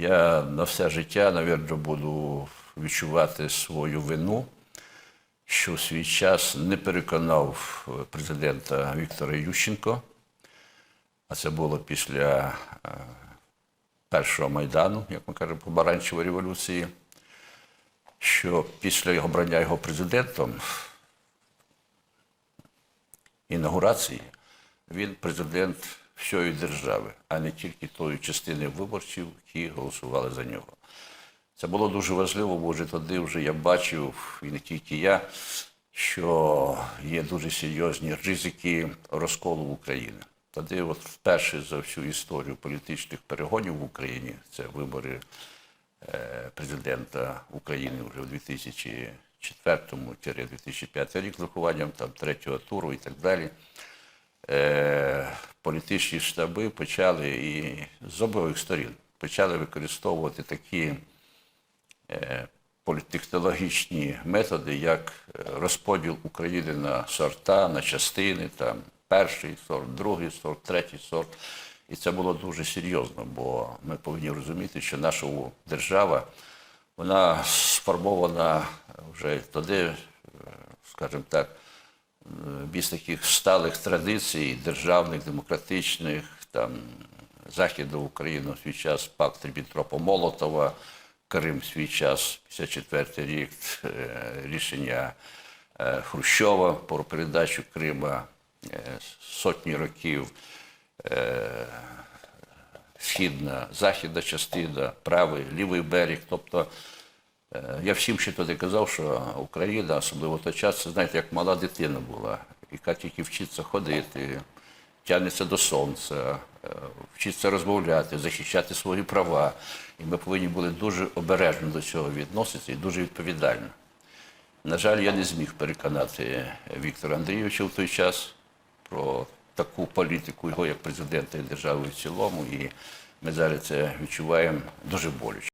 Я на все життя, мабуть, буду відчувати свою вину, що в свій час не переконав президента Віктора Ющенко, а це було після е, першого Майдану, як ми кажемо, помаранчевої революції, що після його брання його президентом інаугурації він президент всієї держави, а не тільки тої частини виборців, які голосували за нього. Це було дуже важливо, бо вже тоді вже я бачив, і не тільки я, що є дуже серйозні ризики розколу України. Тоді, от вперше за всю історію політичних перегонів в Україні, це вибори е, президента України вже в 2004-2005 рік з рахуванням третього туру і так далі. Е, політичні штаби почали і з обох сторін почали використовувати такі е, політтехнологічні методи, як е, розподіл України на сорта, на частини, там перший сорт, другий сорт, третій сорт. І це було дуже серйозно, бо ми повинні розуміти, що наша держава вона сформована вже тоді, е, скажімо так, е, без таких сталих традицій, державних, демократичних, там Західну Україну в свій час пакт Ріббентропа Молотова, Крим в свій час, 54 рік, е, рішення е, Хрущова про передачу Крима сотні років. Східна, західна частина, правий, лівий берег. Тобто я всім ще тоді казав, що Україна, особливо той час, це знаєте, як мала дитина була, яка тільки вчиться ходити, тягнеться до сонця, е, вчиться розмовляти, захищати свої права. І ми повинні були дуже обережно до цього відноситися і дуже відповідально. На жаль, я не зміг переконати Віктора Андрійовича в той час про таку політику його як президента і держави в цілому. І ми зараз це відчуваємо дуже боляче.